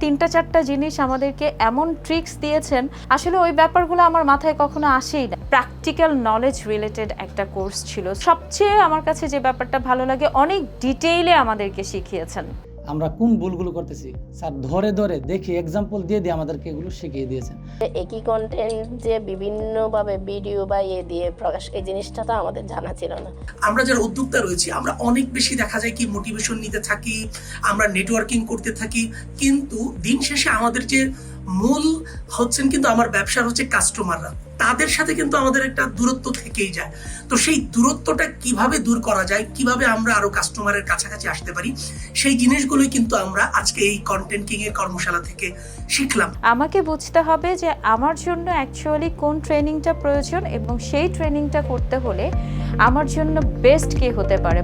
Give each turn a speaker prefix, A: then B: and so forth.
A: তিনটা, চারটা জিনিস আমাদেরকে এমন ট্রিক্স দিয়েছেন। আসলে ওই ব্যাপারগুলো আমার মাথায় কখনো আসেই না। প্র্যাকটিক্যাল নলেজ রিলেটেড একটা কোর্স ছিল। সবচেয়ে আমার কাছে যে ব্যাপারটা ভালো লাগে, অনেক ডিটেইলে আমাদেরকে শিখিয়েছেন।
B: আমরা কোন ভুলগুলো করতেছি? স্যার ধরে ধরে দেখি এক্সাম্পল দিয়ে দিয়ে আমাদেরকে এগুলো শিখিয়ে দিয়েছেন।
C: একই কন্টেন্ট যে বিভিন্নভাবে ভিডিও বা ইয়ে দিয়ে প্রকাশ এই জিনিসটা তো আমাদের জানা ছিল না।
D: আমরা যারা উদ্যোক্তা রয়েছি আমরা অনেক বেশি দেখা যায় কি মোটিভেশন নিতে থাকি আমরা নেটওয়ার্কিং করতে থাকি কিন্তু দিন শেষে আমাদের যে মূল হচ্ছেন কিন্তু আমার ব্যবসার হচ্ছে কাস্টমাররা তাদের সাথে কিন্তু আমাদের একটা দূরত্ব থেকেই যায়। তো সেই দূরত্বটা কীভাবে দূর করা যায়, কীভাবে আমরা আরও কাস্টমারের কাছাকাছি আসতে পারি, সেই জিনিসগুলোই কিন্তু আমরা আজকে এই কন্টেন্ট কিং এর কর্মশালা থেকে শিখলাম।
A: আমাকে বুঝতে হবে যে আমার জন্য অ্যাকচুয়ালি কোন ট্রেনিংটা প্রয়োজন এবং সেই ট্রেনিংটা করতে হলে আমার জন্য বেস্ট কে হতে পারে।